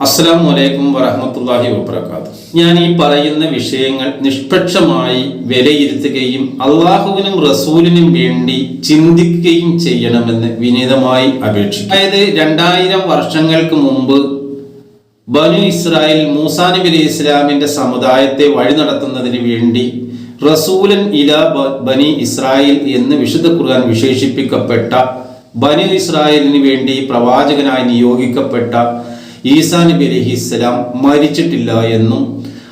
അസ്സാം വലൈക്കും വറഹമത്തല്ലാഹി വബർക്കാത്തു ഞാൻ ഈ പറയുന്ന വിഷയങ്ങൾ നിഷ്പക്ഷമായി വിലയിരുത്തുകയും അള്ളാഹുവിനും റസൂലിനും വേണ്ടി ചിന്തിക്കുകയും ചെയ്യണമെന്ന് വിനീതമായി അപേക്ഷിക്കും അതായത് രണ്ടായിരം വർഷങ്ങൾക്ക് മുമ്പ് ബനു ഇസ്രായേൽ മൂസാ നബി അലി ഇസ്ലാമിന്റെ സമുദായത്തെ വഴി നടത്തുന്നതിന് വേണ്ടി റസൂലൻ ഇല ബനി ഇസ്രായേൽ എന്ന് വിശുദ്ധ ഖുർആൻ വിശേഷിപ്പിക്കപ്പെട്ട ബനു ഇസ്രായേലിന് വേണ്ടി പ്രവാചകനായി നിയോഗിക്കപ്പെട്ട ഈസാ നബി അലഹിസ്സലാം മരിച്ചിട്ടില്ല എന്നും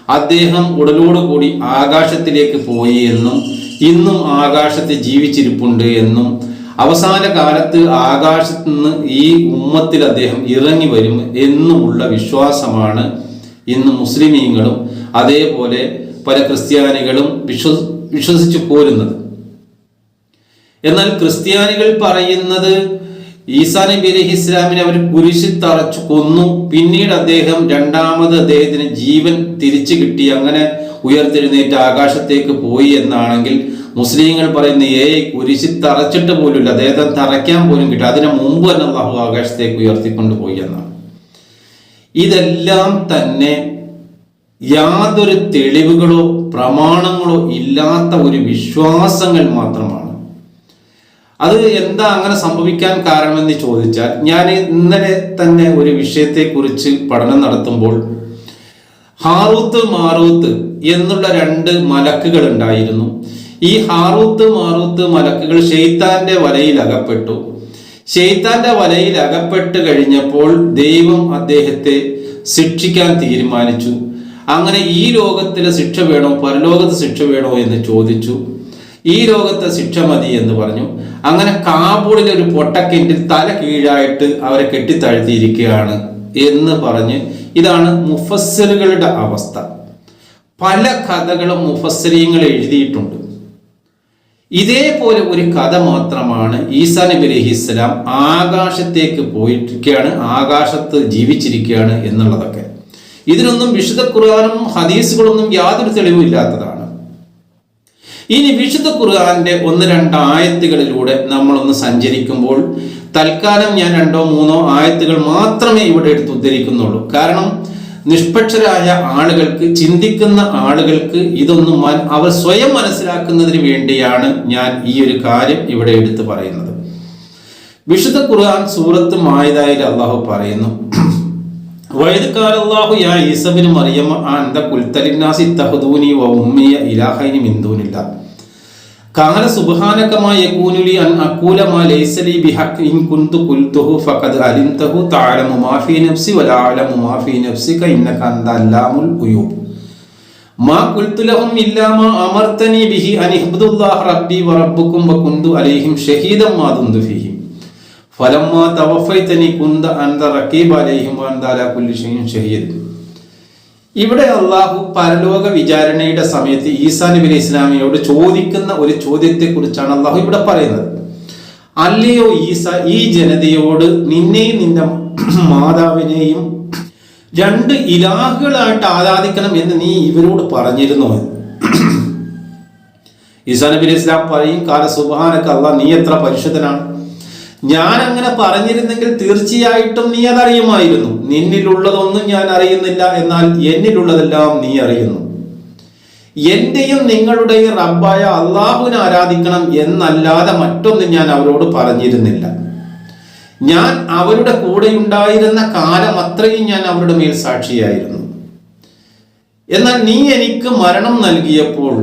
അദ്ദേഹം ഉടലോടുകൂടി ആകാശത്തിലേക്ക് പോയി എന്നും ഇന്നും ആകാശത്ത് ജീവിച്ചിരിപ്പുണ്ട് എന്നും അവസാന കാലത്ത് ആകാശത്ത് നിന്ന് ഈ ഉമ്മത്തിൽ അദ്ദേഹം ഇറങ്ങി വരും എന്നുമുള്ള വിശ്വാസമാണ് ഇന്ന് മുസ്ലിമീങ്ങളും അതേപോലെ പല ക്രിസ്ത്യാനികളും വിശ്വ വിശ്വസിച്ചു പോരുന്നത്. എന്നാൽ ക്രിസ്ത്യാനികൾ പറയുന്നത് ഈസാ നബി അലി ഇസ്ലാമിനെ അവർ കുരിശിൽ തറച്ചു കൊന്നു. പിന്നീട് അദ്ദേഹം രണ്ടാമത് അദ്ദേഹത്തിന് ജീവൻ തിരിച്ചു കിട്ടി. അങ്ങനെ ഉയർത്തെഴുന്നേറ്റ് ആകാശത്തേക്ക് പോയി എന്നാണെങ്കിൽ മുസ്ലിങ്ങൾ പറയുന്ന ഏ കുരിശി തറച്ചിട്ട് പോലുമില്ല. അദ്ദേഹത്തെ തറയ്ക്കാൻ പോലും കിട്ടി. അതിനു മുമ്പ് തന്നെ അള്ളാഹു ആകാശത്തേക്ക് ഉയർത്തിക്കൊണ്ട് പോയി എന്നാണ്. ഇതെല്ലാം തന്നെ യാതൊരു തെളിവുകളോ പ്രമാണങ്ങളോ ഇല്ലാത്ത ഒരു വിശ്വാസങ്ങൾ മാത്രമാണ്. അത് എന്താ അങ്ങനെ സംഭവിക്കാൻ കാരണമെന്ന് ചോദിച്ചാൽ ഞാൻ ഇന്നലെ തന്നെ ഒരു വിഷയത്തെക്കുറിച്ച് പഠനം നടത്തുമ്പോൾ ഹാറൂത്ത് മാറൂത്ത് എന്നുള്ള രണ്ട് മലക്കുകൾ ഉണ്ടായിരുന്നു. ഈ ഹാറൂത്ത് മാറൂത്ത് മലക്കുകൾ ഷെയ്ത്താന്റെ വലയിൽ അകപ്പെട്ടു. ഷെയ്ത്താന്റെ വലയിൽ അകപ്പെട്ട് കഴിഞ്ഞപ്പോൾ ദൈവം അദ്ദേഹത്തെ ശിക്ഷിക്കാൻ തീരുമാനിച്ചു. അങ്ങനെ ഈ ലോകത്തിലെ ശിക്ഷ വേണോ പരലോകത്തെ ശിക്ഷ വേണോ എന്ന് ചോദിച്ചു. ഈ ലോകത്തെ ശിക്ഷ മതി എന്ന് പറഞ്ഞു. അങ്ങനെ കാബൂളിലെ ഒരു പൊട്ടക്കെറ്റിൽ തല കീഴായിട്ട് അവരെ കെട്ടിത്താഴ്ത്തിയിരിക്കുകയാണ് എന്ന് പറഞ്ഞ് ഇതാണ് മുഫസ്സിലുകളുടെ അവസ്ഥ. പല കഥകളും മുഫസ്സിരീങ്ങൾ എഴുതിയിട്ടുണ്ട്. ഇതേപോലെ ഒരു കഥ മാത്രമാണ് ഈസാ നബി അലഹി ഇസ്ലാം ആകാശത്തേക്ക് പോയിരിക്കുകയാണ് ആകാശത്ത് ജീവിച്ചിരിക്കുകയാണ് എന്നുള്ളതൊക്കെ. ഇതിനൊന്നും വിശുദ്ധ ഖുർആാനും ഹദീസുകളൊന്നും യാതൊരു തെളിവും ഇല്ലാത്തതാണ്. ഇനി വിശുദ്ധ ഖുർആാന്റെ ഒന്ന് രണ്ട് ആയത്തുകളിലൂടെ നമ്മളൊന്ന് സഞ്ചരിക്കുമ്പോൾ തൽക്കാലം ഞാൻ രണ്ടോ മൂന്നോ ആയത്തുകൾ മാത്രമേ ഇവിടെ എടുത്ത് ഉദ്ധരിക്കുന്നുള്ളൂ. കാരണം നിഷ്പക്ഷരായ ആളുകൾക്ക് ചിന്തിക്കുന്ന ആളുകൾക്ക് ഇതൊന്നും അവർ സ്വയം മനസ്സിലാക്കുന്നതിന് വേണ്ടിയാണ് ഞാൻ ഈ ഒരു കാര്യം ഇവിടെ എടുത്തു പറയുന്നത്. വിശുദ്ധ ഖുർആൻ സൂറത്ത് മായതായി അള്ളാഹു പറയുന്നു. ഈസബിന് മറിയം അന്ത കുൽത്തലിന്നാസി തഹദൂനി വ ഉമ്മിയ ഇലാഹൈനി മിന്ദൂനില്ല കാല സുബ്ഹാനകമായ യകൂനുലി അൻ അഖൂല മാ ലൈസ ലി ബിഹഖ് ഇൻ കുന്തു ഖുൽതുഹു ഫഖദ് അലിംതഹു തഅലമു മാ ഫീ നഫ്സി വലാ അഅലമു മാ ഫീ നഫ്സിക ഇന്നക അന്ത അല്ലാമുൽ ഖുയൂബ് മാ ഖുൽതു ലഹും ഇല്ലാ മാ അമർതനി ബിഹി അൻ ഇഹ്ബുദുല്ലാഹ റബ്ബി വ റബ്ബുക്കും വ കുന്തു അലൈഹിം ഷഹീദൻ മാ ദുന്തു ഫീഹിം. കുന്ത ഷഹീദ്. ഇവിടെ അള്ളാഹു പരലോക വിചാരണയുടെ സമയത്ത് ഈസാ നബി അലി ഇസ്ലാമിയോട് ചോദിക്കുന്ന ഒരു ചോദ്യത്തെ കുറിച്ചാണ് അള്ളാഹു ഇവിടെ പറയുന്നത്. അല്ലയോ ഈസ ഈ ജനതയോട് നിന്നെയും നിന്റെ മാതാവിനെയും രണ്ട് ഇലാഹുകളായിട്ട് ആരാധിക്കണം എന്ന് നീ ഇവരോട് പറഞ്ഞിരുന്നു ഈസാ നബി അലി ഇസ്ലാം പറയും കാല സുബാനക്ക് അള്ളാഹ് നീ എത്ര പരിശുദ്ധനാണ്? ഞാൻ അങ്ങനെ പറഞ്ഞിരുന്നെങ്കിൽ തീർച്ചയായിട്ടും നീ അതറിയുമായിരുന്നു. നിന്നിലുള്ളതൊന്നും ഞാൻ അറിയുന്നില്ല എന്നാൽ എന്നിലുള്ളതെല്ലാം നീ അറിയുന്നു. എന്റെയും നിങ്ങളുടെയും റബ്ബായ അള്ളാഹുവിനെ ആരാധിക്കണം എന്നല്ലാതെ മറ്റൊന്നും ഞാൻ അവരോട് പറഞ്ഞിരുന്നില്ല. ഞാൻ അവരുടെ കൂടെയുണ്ടായിരുന്ന കാലം അത്രയും ഞാൻ അവരുടെ മേൽ സാക്ഷിയായിരുന്നു. എന്നാൽ നീ എനിക്ക് മരണം നൽകിയപ്പോൾ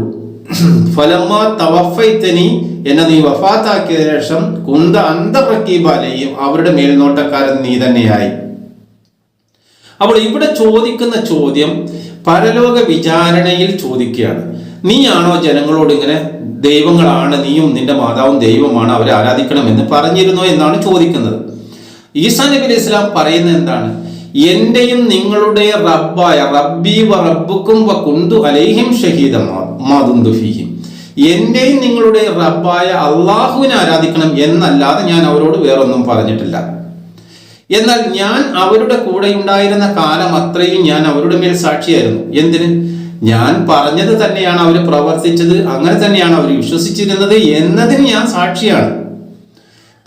ഫലമ്മ തവഫൈത്തനി എന്നെ നീ വഫാത്താക്കിയ ശേഷം കുന്ത അന്തപ്രക്കീബാലയും അവരുടെ മേൽനോട്ടക്കാരൻ നീ തന്നെയായി. അപ്പോൾ ഇവിടെ ചോദിക്കുന്ന ചോദ്യം പരലോക വിചാരണയിൽ ചോദിക്കുകയാണ്. നീയാണോ ജനങ്ങളോട് ഇങ്ങനെ ദൈവങ്ങളാണ് നീയും നിന്റെ മാതാവും ദൈവമാണ് അവരെ ആരാധിക്കണമെന്ന് പറഞ്ഞിരുന്നോ എന്നാണ് ചോദിക്കുന്നത്. ഈസാ നബി അലൈഹി ഇസ്ലാം പറയുന്നത് എന്താണ്? എന്റെയും നിങ്ങളുടെ റബ്ബായ റബ്ബി വ റബ്ബുക്കും വ കുന്തു അലൈഹിം ഷഹീദ മാതുന്തു ഫീഹിം എന്റെയും നിങ്ങളുടെ റബ്ബായ അള്ളാഹുവിനെ ആരാധിക്കണം എന്നല്ലാതെ ഞാൻ അവരോട് വേറൊന്നും പറഞ്ഞിട്ടില്ല. എന്നാൽ ഞാൻ അവരുടെ കൂടെ ഉണ്ടായിരുന്ന കാലം അത്രയും ഞാൻ അവരുടെ മേൽ സാക്ഷിയായിരുന്നു. എന്തിന്? ഞാൻ പറഞ്ഞത് തന്നെയാണ് അവർ പ്രവർത്തിച്ചത് അങ്ങനെ തന്നെയാണ് അവർ വിശ്വസിച്ചിരുന്നത് എന്നതിന് ഞാൻ സാക്ഷിയാണ്.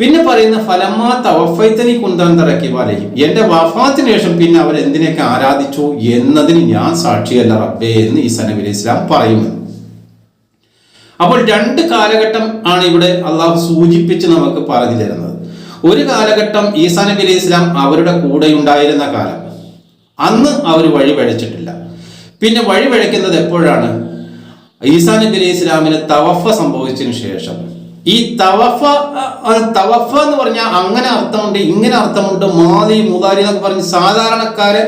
പിന്നെ പറയുന്ന ഫലമാ തവഫൈത്തനി കുന്താന്തറക്കി വലയും എന്റെ വഫാത്തിന് ശേഷം പിന്നെ അവർ എന്തിനൊക്കെ ആരാധിച്ചു എന്നതിന് ഞാൻ സാക്ഷിയല്ല റബ്ബേ എന്ന് ഈ സനബിലി ഇസ്ലാം പറയുമെന്ന് അപ്പോൾ രണ്ട് കാലഘട്ടം ആണ് ഇവിടെ അള്ളാഹു സൂചിപ്പിച്ച് നമുക്ക് പറഞ്ഞു തരുന്നത്. ഒരു കാലഘട്ടം ഈസാ നബി അലൈഹി ഇസ്ലാം അവരുടെ കൂടെ ഉണ്ടായിരുന്ന കാലം. അന്ന് അവർ വഴി വഴിച്ചിട്ടില്ല പിന്നെ വഴി വഴിക്കുന്നത് എപ്പോഴാണ്? ഈസാ നബി അലൈഹി ഇസ്ലാമിന് തവഫ സംഭവിച്ചതിന് ശേഷം. ഈ തവഫ തവഫ എന്ന് പറഞ്ഞാൽ അങ്ങനെ അർത്ഥമുണ്ട് ഇങ്ങനെ അർത്ഥമുണ്ട്. മാതി മുതാരി എന്നൊക്കെ പറഞ്ഞ് സാധാരണക്കാരെ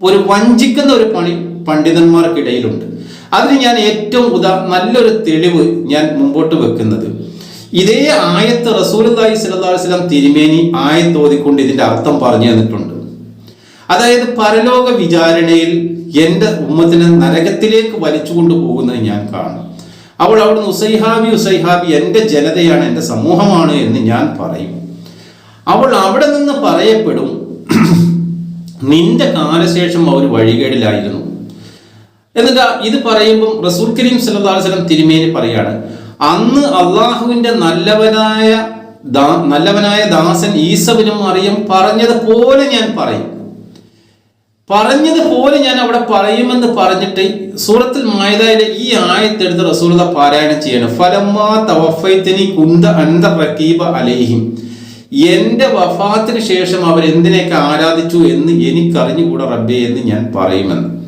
ഒരു വഞ്ചിക്കുന്ന ഒരു പണി പണ്ഡിതന്മാർക്കിടയിലുണ്ട്. അതിന് ഞാൻ ഏറ്റവും ഉദാ നല്ലൊരു തെളിവ് ഞാൻ മുമ്പോട്ട് വെക്കുന്നത്. ഇതേ ആയത്ത് അലൈഹി വസല്ലം തിരുമേനി ആയത്തോതിക്കൊണ്ട് ഇതിന്റെ അർത്ഥം പറഞ്ഞു തന്നിട്ടുണ്ട്. അതായത് പരലോക വിചാരണയിൽ എന്റെ ഉമ്മത്തിനെ നരകത്തിലേക്ക് വലിച്ചുകൊണ്ട് പോകുന്നത് ഞാൻ കാണും. അവൾ അവിടുന്ന് ഉസൈഹാബി ഉസൈഹാബി എന്റെ ജനതയാണ് എന്റെ സമൂഹമാണ് എന്ന് ഞാൻ പറയും. അവൾ അവിടെ നിന്ന് പറയപ്പെടും നിന്റെ കാലശേഷം അവർ വഴികേടിലായിരുന്നു. എന്നിട്ട് ഇത് പറയുമ്പം റസൂൽ കരീം വസല്ലം തിരുമേനി പറയാണ് അന്ന് അള്ളാഹുവിന്റെ നല്ലവനായ നല്ലവനായ ദാസൻ ഈസബിനും അറിയും പറഞ്ഞതുപോലെ ഞാൻ പറയും. പറഞ്ഞതുപോലെ ഞാൻ അവിടെ പറയുമെന്ന് പറഞ്ഞിട്ട് സൂറത്തിൽ മായതായിലെ ഈ ആയത്തെടുത്ത് റസൂലത പാരായണം ചെയ്യണം. ഫലമാ തവഫൈത്തിനി കുന്ത അന്ത റക്കീബ അലേഹിം. എന്റെ വഫാത്തിന് ശേഷം അവർ എന്തിനൊക്കെ ആരാധിച്ചു എന്ന് എനിക്കറിഞ്ഞുകൂടാ റബ്ബേ എന്ന് ഞാൻ പറയുമെന്ന്.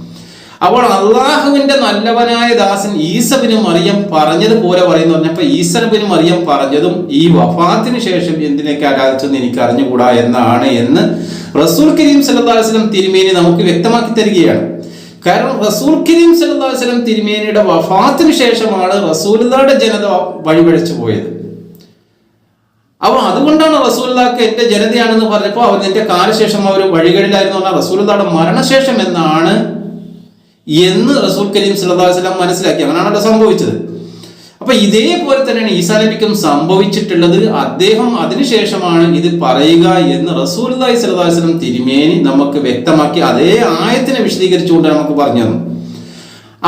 അപ്പോൾ അള്ളാഹുവിന്റെ നല്ലവനായ ദാസൻ ഈസബിന് മറിയം പറഞ്ഞതുപോലെ പറയുന്നു. പറഞ്ഞപ്പോ ഈസബിന് മറിയം പറഞ്ഞതും ഈ വഫാത്തിന് ശേഷം എന്തിനൊക്കെ ആരാധിച്ചെന്ന് എനിക്ക് അറിഞ്ഞുകൂടാ എന്നാണ് എന്ന് റസൂൽ കരീം വസല്ലം തിരുമേനി നമുക്ക് വ്യക്തമാക്കി തരികയാണ്. കാരണം റസൂൽ കരീം വസല്ലം തിരുമേനിയുടെ വഫാത്തിന് ശേഷമാണ് റസൂലുദാരുടെ ജനത വഴിപഴിച്ചു പോയത്. അപ്പോൾ അതുകൊണ്ടാണ് റസൂലുള്ളാഹിക്ക് എന്റെ ജനതയാണെന്ന് പറഞ്ഞപ്പോൾ അവർ എന്റെ കാലശേഷം അവർ വഴികളിലായിരുന്നു. പറഞ്ഞാൽ റസൂലുള്ളാഹിയുടെ മരണശേഷം എന്നാണ് എന്ന് റസൂൽ കരീം വസല്ലം മനസ്സിലാക്കി. അങ്ങനെയാണല്ലോ സംഭവിച്ചത്. അപ്പൊ ഇതേപോലെ തന്നെയാണ് ഈസാ നബിക്കും സംഭവിച്ചിട്ടുള്ളത്. അദ്ദേഹം അതിനുശേഷമാണ് ഇത് പറയുക എന്ന് റസൂൽ അലൈഹി വസല്ലം തിരുമേനി നമുക്ക് വ്യക്തമാക്കി അതേ ആയത്തിനെ വിശദീകരിച്ചുകൊണ്ട് നമുക്ക് പറഞ്ഞു തന്നു.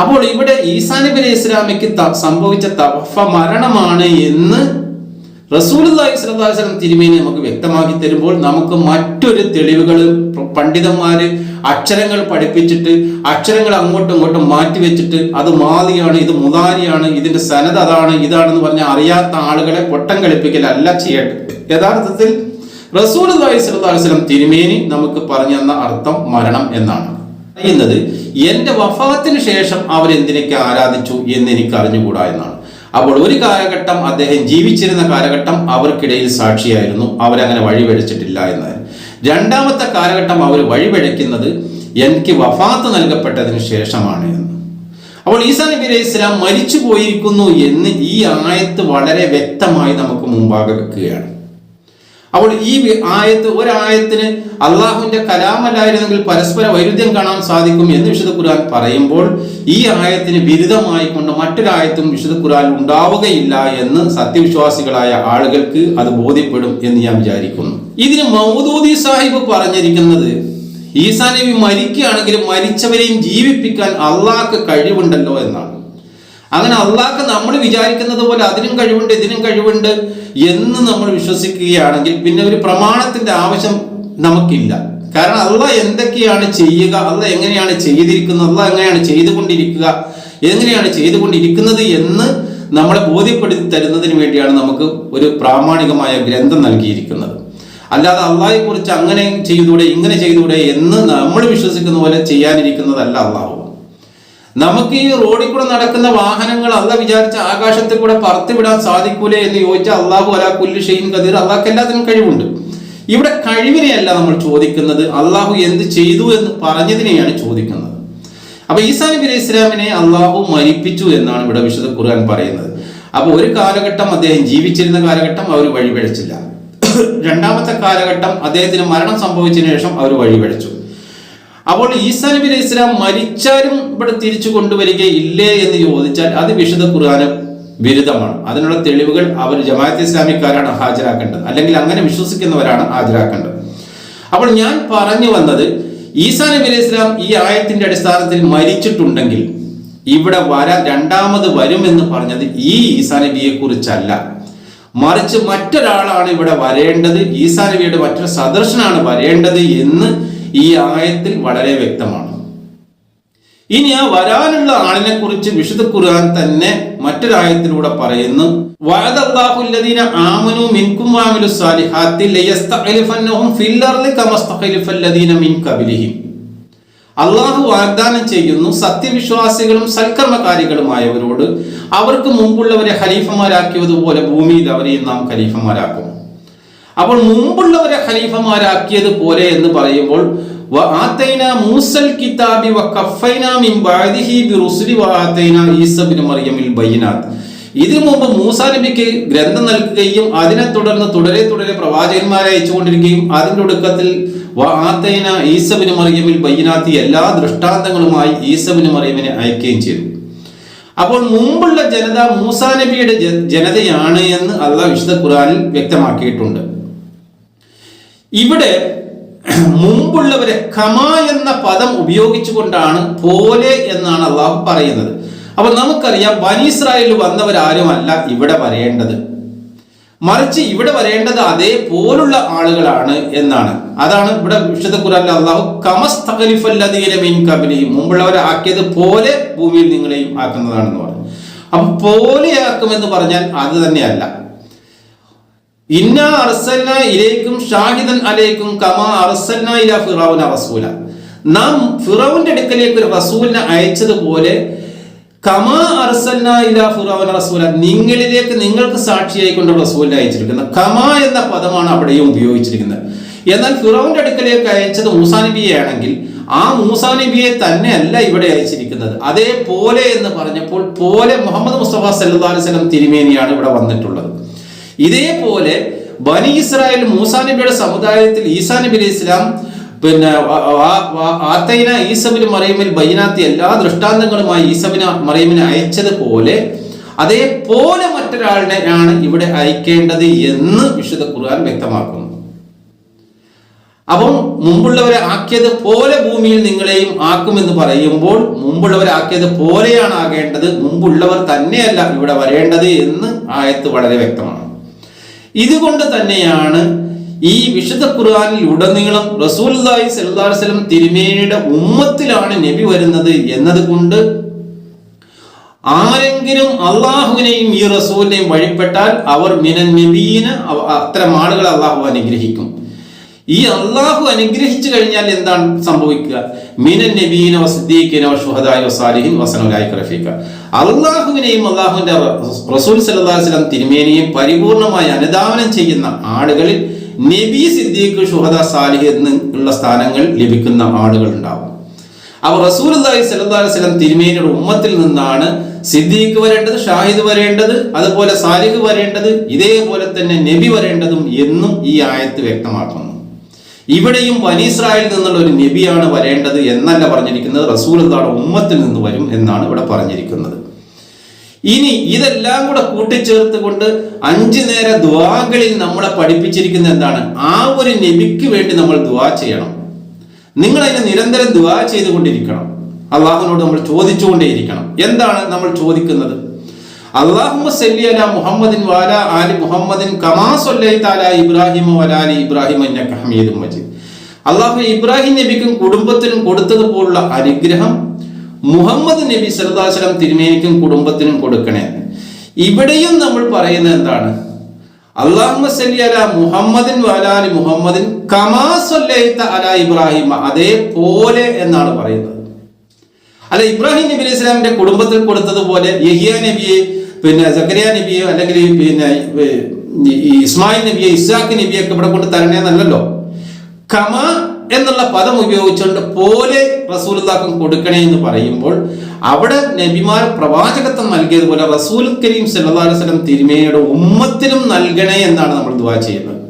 അപ്പോൾ ഇവിടെ ഈസാ നബി അലൈഹി ഇസ്ലാമിക്ക് സംഭവിച്ച തവഫ മരണമാണ് എന്ന് റസൂൽ അലൈഹി വസല്ലം തിരുമേനി നമുക്ക് വ്യക്തമാക്കി തരുമ്പോൾ നമുക്ക് മറ്റൊരു തെളിവുകൾ പണ്ഡിതന്മാര് അക്ഷരങ്ങൾ പഠിപ്പിച്ചിട്ട് അക്ഷരങ്ങൾ അങ്ങോട്ടും ഇങ്ങോട്ടും മാറ്റി വെച്ചിട്ട് അത് മാതിയാണ് ഇത് മുതാരിയാണ് ഇതിന്റെ സനത് അതാണ് ഇതാണെന്ന് പറഞ്ഞ അറിയാത്ത ആളുകളെ പൊട്ടം കളിപ്പിക്കലല്ല ചെയ്യേണ്ടത്. യഥാർത്ഥത്തിൽ റസൂൽ സ്വല്ലല്ലാഹു അലൈഹി വസല്ലം തിരുമേനി നമുക്ക് പറഞ്ഞു അർത്ഥം മരണം എന്നാണ്. പറയുന്നത് എന്റെ വഫാത്തിന് ശേഷം അവരെന്തിനൊക്കെ ആരാധിച്ചു എന്ന് എനിക്ക് അറിഞ്ഞുകൂടാ എന്നാണ്. അപ്പോൾ ഒരു കാലഘട്ടം അദ്ദേഹം ജീവിച്ചിരുന്ന കാലഘട്ടം അവർക്കിടയിൽ സാക്ഷിയായിരുന്നു അവരങ്ങനെ വഴിവെടിച്ചിട്ടില്ല എന്നായിരുന്നു. രണ്ടാമത്തെ കാലഘട്ടം അവർ വഴിപഴക്കുന്നത് എനിക്ക് വഫാത്ത് നൽകപ്പെട്ടതിന് ശേഷമാണ് എന്ന്. അപ്പോൾ ഈസാ നബി അലൈഹി ഇസ്ലാം മരിച്ചു പോയിരിക്കുന്നു എന്ന് ഈ ആയത്ത് വളരെ വ്യക്തമായി നമുക്ക് മുമ്പാകെ വെക്കുകയാണ്. അപ്പോൾ ഈ ആയത്ത് ഒരായത്തിന് അള്ളാഹുവിന്റെ കലാമല്ലായിരുന്നെങ്കിൽ പരസ്പര വൈരുദ്ധ്യം കാണാൻ സാധിക്കും എന്ന് വിശുദ്ധ ഖുർആൻ പറയുമ്പോൾ ഈ ആയത്തിന് വിരുദ്ധമായി കൊണ്ട് മറ്റൊരായത്തും വിശുദ്ധ ഖുർആൻ ഉണ്ടാവുകയില്ല എന്ന് സത്യവിശ്വാസികളായ ആളുകൾക്ക് അത് ബോധ്യപ്പെടും എന്ന് ഞാൻ വിചാരിക്കുന്നു. ഇതിന് മൗദൂദി സാഹിബ് പറഞ്ഞിരിക്കുന്നത് ഈസാ മരിക്കുകയാണെങ്കിലും മരിച്ചവരെയും ജീവിപ്പിക്കാൻ അള്ളാഹ്ക്ക് കഴിവുണ്ടല്ലോ എന്നാണ്. അങ്ങനെ അള്ളാഹ്ക്ക് നമ്മൾ വിചാരിക്കുന്നത് പോലെ അതിനും കഴിവുണ്ട് ഇതിനും കഴിവുണ്ട്. എന്ന് നമ്മൾ വിശ്വസിക്കുകയാണെങ്കിൽ പിന്നെ ഒരു പ്രമാണത്തിന്റെ ആവശ്യം നമുക്കില്ല. കാരണം അല്ല എന്തൊക്കെയാണ് ചെയ്യുക അല്ല എങ്ങനെയാണ് ചെയ്തിരിക്കുന്നത് അല്ല എങ്ങനെയാണ് ചെയ്തുകൊണ്ടിരിക്കുക എങ്ങനെയാണ് ചെയ്തുകൊണ്ടിരിക്കുന്നത് എന്ന് നമ്മളെ ബോധ്യപ്പെടുത്തി തരുന്നതിന് വേണ്ടിയാണ് നമുക്ക് ഒരു പ്രാമാണികമായ ഗ്രന്ഥം നൽകിയിരിക്കുന്നത്. അല്ലാതെ അള്ളാഹെ കുറിച്ച് അങ്ങനെ ചെയ്തൂടെ ഇങ്ങനെ ചെയ്തൂടെ എന്ന് നമ്മൾ വിശ്വസിക്കുന്ന പോലെ ചെയ്യാനിരിക്കുന്നതല്ല അള്ളാഹു. നമുക്ക് ഈ റോഡിൽ കൂടെ നടക്കുന്ന വാഹനങ്ങൾ അല്ല വിചാരിച്ച ആകാശത്തിൽ കൂടെ പറത്തിവിടാൻ സാധിക്കൂലേ എന്ന് ചോദിച്ചാൽ അള്ളാഹു അല കുല്ലു ഷെയ്ൻ കദീർ അള്ളാഹ്ക്ക് എല്ലാത്തിനും കഴിവുണ്ട്. ഇവിടെ കഴിവിനെയല്ല നമ്മൾ ചോദിക്കുന്നത് അള്ളാഹു എന്ത് ചെയ്തു എന്ന് പറഞ്ഞതിനെയാണ് ചോദിക്കുന്നത്. അപ്പൊ ഈസാ നബി അലൈഹി ഇസ്ലാമിനെ അള്ളാഹു മരിപ്പിച്ചു എന്നാണ് ഇവിടെ വിശുദ്ധ ഖുർആൻ പറയുന്നത്. അപ്പൊ ഒരു കാലഘട്ടം അദ്ദേഹം ജീവിച്ചിരുന്ന കാലഘട്ടം അവർ വഴിപഴിച്ചില്ല. രണ്ടാമത്തെ കാലഘട്ടം അദ്ദേഹത്തിന് മരണം സംഭവിച്ചതിനു ശേഷം അവർ വഴിപഴിച്ചു. അപ്പോൾ ഈസാ നബി അലൈഹി ഇസ്ലാം മരിച്ചാലും ഇവിടെ തിരിച്ചു കൊണ്ടുവരികയില്ലേ എന്ന് ചോദിച്ചാൽ അത് വിശുദ്ധ ഖുർആന് വിരുദ്ധമാണ്. അതിനുള്ള തെളിവുകൾ അവർ ജമാഅത്ത് ഇസ്ലാമിക്കാരാണ് ഹാജരാക്കേണ്ടത്. അല്ലെങ്കിൽ അങ്ങനെ വിശ്വസിക്കുന്നവരാണ് ഹാജരാക്കേണ്ടത്. അപ്പോൾ ഞാൻ പറഞ്ഞു വന്നത് ഈസാ നബി അലൈഹി ഇസ്ലാം ഈ ആയത്തിന്റെ അടിസ്ഥാനത്തിൽ മരിച്ചിട്ടുണ്ടെങ്കിൽ ഇവിടെ വരാൻ രണ്ടാമത് വരുമെന്ന് പറഞ്ഞത് ഈ ഈസാ നബിയെ കുറിച്ചല്ല. മറിച്ച് മറ്റൊരാളാണ് ഇവിടെ വരേണ്ടത്. ഈസാ നബിയുടെ മറ്റൊരു സദർശനാണ് വരേണ്ടത് എന്ന് ഈ ആയത്തിൽ വളരെ വ്യക്തമാണ്. ഇനി ആ വരാനുള്ള ആളിനെ കുറിച്ച് വിശുദ്ധ ഖുർആൻ തന്നെ മറ്റൊരായത്തിലൂടെ പറയുന്നു. മിൻകും മിൻ അള്ളാഹു വാഗ്ദാനം ചെയ്യുന്നു സത്യവിശ്വാസികളും സൽക്കർമ്മകാരികളുമായവരോട്. അവർക്ക് മുമ്പുള്ളവരെ ഖലീഫമാരാക്കിയതുപോലെ ഭൂമിയിൽ അവരെയും നാം ഖലീഫമാരാക്കും. അപ്പോൾ മുമ്പുള്ളവരെ ഖലീഫമാരാക്കിയതുപോലെ എന്ന് പറയുമ്പോൾ മൂസൽ കിതാബി ഇതിനു മുമ്പ് മൂസാ നബിക്ക് ഗ്രന്ഥം നൽകുകയും അതിനെ തുടർന്ന് തുടരെ തുടരെ പ്രവാചകന്മാരെ അയച്ചുകൊണ്ടിരിക്കുകയും അതിന്റെ ഒടുക്കത്തിൽ വആതൈന ഈസ ഇബ്നു മറിയമിൽ ബൈനാത്തി എല്ലാ ദൃഷ്ടാന്തങ്ങളുമായി ഈസബിന് മറിയമിനെ അയക്കുകയും ചെയ്തു. അപ്പോൾ മുമ്പുള്ള ജനത മൂസാ നബിയുടെ ജനതയാണ് എന്ന് അള്ളാഹ് വിശുദ്ധ ഖുറാനിൽ വ്യക്തമാക്കിയിട്ടുണ്ട്. ഇവിടെ മുമ്പുള്ളവരെ കമ എന്ന പദം ഉപയോഗിച്ചുകൊണ്ടാണ് പോലെ എന്നാണ് അള്ളാഹു പറയുന്നത്. അപ്പൊ നമുക്കറിയാം ബനീസ്രായേലിൽ വന്നവരാരുമല്ല ഇവിടെ വരേണ്ടത്. മറിച്ച് ഇവിടെ വരേണ്ടത് അതേപോലുള്ള ആളുകളാണ് എന്നാണ്. അതാണ് ഇവിടെ വിശുദ്ധ ഖുറാനിൽ അള്ളാഹു കമസ്തഖലിഫല്ലദീന മിൻ കബലിഹിം മുമ്പുള്ളവരെ ആക്കിയത് പോലെ ഭൂമിയിൽ നിങ്ങളെയും ആക്കുന്നതാണെന്ന് പറഞ്ഞു. അപ്പൊ പോലെയാക്കുമെന്ന് പറഞ്ഞാൽ അത് തന്നെയല്ല. ഇന്ന അർസൽന ഇലേക്കും ഷാഹിദൻ അലേക്കും കമാ അർസൽന ഇല ഫിറൗന റസൂല. നാം ഫിറൗന്റെ അടുക്കലേക്ക് ഒരു റസൂലിനെ അയച്ചതുപോലെ കമാ അർസൽന ഇല ഫിറൗന റസൂല നിങ്ങളിലേക്ക് നിങ്ങൾക്ക് സാക്ഷിയായിക്കൊണ്ട് റസൂലിനെ അയച്ചിരിക്കുന്നത് കമാ എന്ന പദമാണ് അവിടെയും ഉപയോഗിച്ചിരിക്കുന്നത്. എന്നാൽ ഫിറൗന്റെ അടുക്കലേക്ക് അയച്ചത് മൂസാ നബിയെ ആണെങ്കിൽ ആ മൂസാ തന്നെ അല്ല ഇവിടെ അയച്ചിരിക്കുന്നത്. അതേപോലെ എന്ന് പറഞ്ഞപ്പോൾ പോലെ മുഹമ്മദ് മുസ്തഫ സല്ലല്ലാഹു അലൈഹി വസല്ലം തിരുമേനിയാണ് ഇവിടെ വന്നിട്ടുള്ളത്. ഇതേപോലെ ബനി ഇസ്രായേൽ മൂസാ നബിയുടെ സമുദായത്തിൽ ഈസാ നബി അലൈഹി ഇസ്ലാം പിന്നെ ആത്തൈന ഈസബിന് മറിയമിൽ ബൈനാത്തി എല്ലാ ദൃഷ്ടാന്തങ്ങളുമായി ഈസബിന് മറിയമിനെ അയച്ചതുപോലെ അതേപോലെ മറ്റൊരാളിനെ ആണ് ഇവിടെ അയക്കേണ്ടത് എന്ന് വിശുദ്ധ ഖുർആൻ വ്യക്തമാക്കുന്നു. അപ്പം മുമ്പുള്ളവരെ ആക്കിയത് പോലെ ഭൂമിയിൽ നിങ്ങളെയും ആക്കുമെന്ന് പറയുമ്പോൾ മുമ്പുള്ളവരെ ആക്കിയത് പോലെയാണ് ആകേണ്ടത്. മുമ്പുള്ളവർ തന്നെയല്ല ഇവിടെ വരേണ്ടത് എന്ന് ആയത്ത് വളരെ വ്യക്തമാണ്. ഇതുകൊണ്ട് തന്നെയാണ് ഈ വിശുദ്ധ ഖുർആാനിൽ ഉടനീളം റസൂലുള്ളാഹി സല്ലാസ്ലം തിരുമേനിയുടെ ഉമ്മത്തിലാണ് നബി വരുന്നത് എന്നതുകൊണ്ട് ആരെങ്കിലും അള്ളാഹുവിനെയും ഈ റസൂലിനെയും വഴിപ്പെട്ടാൽ അവർ മിനൻ നബീന അത്തരം ആളുകളെ അള്ളാഹു അനുഗ്രഹിക്കും. ഈ അള്ളാഹു അനുഗ്രഹിച്ചു കഴിഞ്ഞാൽ എന്താണ് സംഭവിക്കുക? മിനൻ നബീന വസിദ്ദീഖിന വഷുഹദായ വസാലിഹിൻ വസനുലായി റഫീഖ അള്ളാഹുവിനെയും അള്ളാഹുവിന്റെ റസൂൽ വസല്ലം തിരുമേനിയും പരിപൂർണമായി അനുധാവനം ചെയ്യുന്ന ആളുകളിൽ നബി സിദ്ദീഖ് ഷുഹദ സാലിഹ് എന്നുള്ള സ്ഥാനങ്ങൾ ലഭിക്കുന്ന ആളുകൾ ഉണ്ടാവും. അപ്പോൾ റസൂൽ അള്ളാഹി സ്വല്ലല്ലാഹു അലൈഹി വസല്ലം തിരുമേനിയുടെ ഉമ്മത്തിൽ നിന്നാണ് സിദ്ദീഖ് വരേണ്ടത് ഷാഹിദ് വരേണ്ടത് അതുപോലെ സാലിഹ് വരേണ്ടത് ഇതേപോലെ തന്നെ നബി വരേണ്ടതും എന്നും ഈ ആയത്ത് വ്യക്തമാക്കുന്നു. ഇവിടെയും വനീസ്രായിൽ നിന്നുള്ള ഒരു നബിയാണ് വരേണ്ടത് എന്നല്ല പറഞ്ഞിരിക്കുന്നത്. റസൂൽ എന്താണ് ഉമ്മത്തിൽ നിന്ന് വരും എന്നാണ് ഇവിടെ പറഞ്ഞിരിക്കുന്നത്. ഇനി ഇതെല്ലാം കൂടെ കൂട്ടിച്ചേർത്തുകൊണ്ട് അഞ്ചു നേര ദ്വാകളിൽ നമ്മളെ പഠിപ്പിച്ചിരിക്കുന്ന എന്താണ്? ആ ഒരു നബിക്ക് വേണ്ടി നമ്മൾ ദ്വാ ചെയ്യണം. നിങ്ങൾ അതിനെ നിരന്തരം ദ്വാ ചെയ്തുകൊണ്ടിരിക്കണം. അള്ളാഹുനോട് നമ്മൾ ചോദിച്ചുകൊണ്ടേയിരിക്കണം. എന്താണ് നമ്മൾ ചോദിക്കുന്നത്? മുഹമ്മദിൻ മുഹമ്മദിൻ കമാ മജീദ്. അള്ളാഹു ഇബ്രാഹിം നബിക്കും കുടുംബത്തിനും കൊടുത്തതുപോലുള്ള അനുഗ്രഹം മുഹമ്മദ് നബി വസല്ലം തിരുമേനിക്കും കുടുംബത്തിനും കൊടുക്കണേ. ഇവിടെയും നമ്മൾ പറയുന്നത് എന്താണ്? മുഹമ്മദിൻ മുഹമ്മദിൻ കമാ അതേപോലെ എന്നാണ് പറയുന്നത്. അല്ല ഇബ്രാഹിം നബി അലൈഹി കുടുംബത്തിൽ കൊടുത്തതുപോലെ യഹിയ നബിയെ പിന്നെ സക്കരിയ നബിയെ അല്ലെങ്കിൽ പിന്നെ ഇസ്മായിൽ നബിയെ ഇസാഖ് നബിയെ ഒക്കെ ഇവിടെ കൊണ്ട് തരണേന്നല്ലല്ലോ. കമ എന്നുള്ള പദം ഉപയോഗിച്ചുകൊണ്ട് പോലെ റസൂലുള്ളാക്കും കൊടുക്കണേ എന്ന് പറയുമ്പോൾ അവിടെ നബിമാർ പ്രവാചകത്വം നൽകിയതുപോലെ റസൂൽ കരീം അലൈഹി വസല്ലം തിരുമേനിയുടെ ഉമ്മത്തിനും നൽകണേ എന്നാണ് നമ്മൾ ദുവാ ചെയ്യുന്നത്.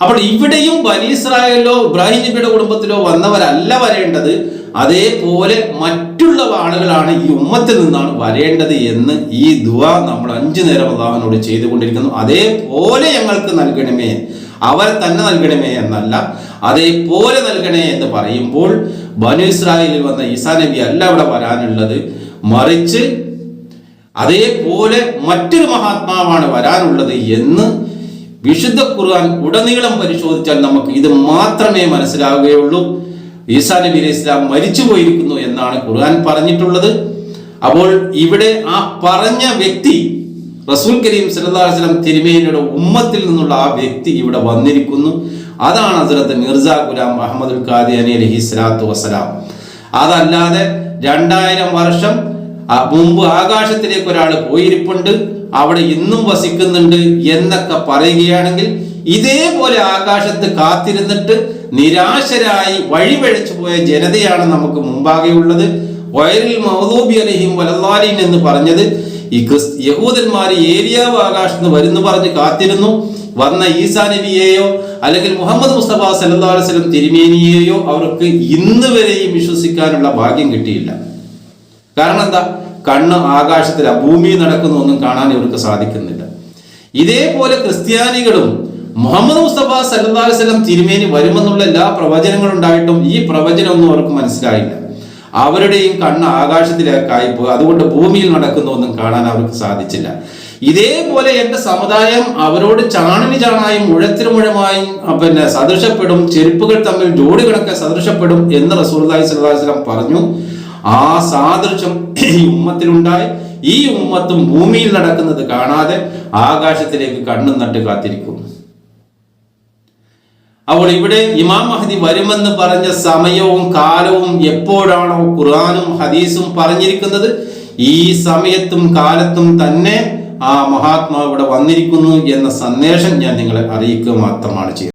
അപ്പോൾ ഇവിടെയും ബനീസ്രായേലോ ഇബ്രാഹിം നബിയുടെ കുടുംബത്തിലോ വന്നവരല്ല വരേണ്ടത് അതേപോലെ മറ്റുള്ള ആളുകളാണ് ഈ ഉമ്മത്തിൽ നിന്നാണ് വരേണ്ടത് എന്ന് ഈ ദുവ നമ്മൾ അഞ്ചു നേരം അള്ളാഹുവിനോട് ചെയ്തുകൊണ്ടിരിക്കുന്നു. അതേപോലെ ഞങ്ങൾക്ക് നൽകണമേ. അവർ തന്നെ നൽകണമേ എന്നല്ല അതേപോലെ നൽകണേ എന്ന് പറയുമ്പോൾ ബനു ഇസ്രായേലിൽ വന്ന ഈസാ നബി അല്ല അവിടെ വരാനുള്ളത്. മറിച്ച് അതേപോലെ മറ്റൊരു മഹാത്മാവാണ് വരാനുള്ളത് എന്ന് വിശുദ്ധ ഖുർആൻ ഉടനീളം പരിശോധിച്ചാൽ നമുക്ക് ഇത് മാത്രമേ മനസ്സിലാവുകയുള്ളൂ. ഈസാ നബി അലൈഹി ഇസ്ലാം മരിച്ചു പോയിരിക്കുന്നു എന്നാണ് ഖുർആൻ പറഞ്ഞിട്ടുള്ളത്. അപ്പോൾ ഇവിടെ ആ പറഞ്ഞ വ്യക്തി റസൂൽ കരീം സല്ലല്ലാഹു അലൈഹി വസല്ലം തിരുമേനിയുടെ ഉമ്മത്തിൽ നിന്നുള്ള ആ വ്യക്തി ഇവിടെ വന്നിരിക്കുന്നു. അതാണ് ഹസ്രത്ത് മിർസ ഗുലാം ഖാദി ഖാദിയാനി അലഹി സ്വലാത്തു വസ്സലാം. അതല്ലാതെ രണ്ടായിരം വർഷം മുമ്പ് ആകാശത്തിലേക്ക് ഒരാൾ പോയിരിപ്പുണ്ട് അവിടെ ഇന്നും വസിക്കുന്നുണ്ട് എന്നൊക്കെ പറയുകയാണെങ്കിൽ ഇതേപോലെ ആകാശത്ത് കാത്തിരുന്നിട്ട് നിരാശരായി വഴിപഴച്ചു പോയ ജനതയാണ് നമുക്ക് മുമ്പാകെയുള്ളത് വയറിൽ മൗദൂബി അലഹിം വലല്ലാലിൻ എന്ന് പറഞ്ഞത് ഈ ക്രിസ് യഹൂദന്മാർ ഏരിയാവ് ആകാശത്ത് വരുന്നു പറഞ്ഞ് കാത്തിരുന്നു. വന്ന ഈസാ നബിയെയോ അല്ലെങ്കിൽ മുഹമ്മദ് മുസ്തഫ അലൈഹി വസല്ലം തിരുമേനിയെയോ അവർക്ക് ഇന്ന് വരെയും വിശ്വസിക്കാനുള്ള ഭാഗ്യം കിട്ടിയില്ല. കാരണം എന്താ? കണ്ണ് ആകാശത്തിൽ ഭൂമി നടക്കുന്ന ഒന്നും കാണാൻ ഇവർക്ക് സാധിക്കുന്നില്ല. ഇതേപോലെ ക്രിസ്ത്യാനികളും മുഹമ്മദ് മുസ്തഫ സല്ലല്ലാഹു വസല്ലം തിരുമേനി വരുമെന്നുള്ള എല്ലാ പ്രവചനങ്ങളും ഉണ്ടായിട്ടും ഈ പ്രവചനമൊന്നും അവർക്ക് മനസ്സിലായില്ല. അവരുടെയും കണ്ണ് ആകാശത്തിലേക്കായി പോയി. അതുകൊണ്ട് ഭൂമിയിൽ നടക്കുന്ന ഒന്നും കാണാൻ അവർക്ക് സാധിച്ചില്ല. ഇതേപോലെ എന്റെ സമുദായം അവരോട് ചാണിന് ചാണായും മുഴത്തിന് മുഴമായും പിന്നെ സദൃശപ്പെടും ചെരുപ്പുകൾ തമ്മിൽ ജോഡി കണക്കെ സദൃശപ്പെടും എന്ന് റസൂർദായി സ്വലാസ്ലം പറഞ്ഞു. ആ സാദൃശ്യം ഈ ഉമ്മത്തിലുണ്ടായി. ഈ ഉമ്മത്തും ഭൂമിയിൽ നടക്കുന്നത് കാണാതെ ആകാശത്തിലേക്ക് കണ്ണും നട്ട് കാത്തിരിക്കും അപ്പോൾ ഇവിടെ ഇമാം മഹദി വരുമെന്ന് പറഞ്ഞ സമയവും കാലവും എപ്പോഴാണോ ഖുർആാനും ഹദീസും പറഞ്ഞിരിക്കുന്നത്? ഈ സമയത്തും കാലത്തും തന്നെ ആ മഹാത്മാവ് ഇവിടെ വന്നിരിക്കുന്നു എന്ന സന്ദേശം ഞാൻ നിങ്ങളെ അറിയിക്കുക മാത്രമാണ് ചെയ്യുന്നത്.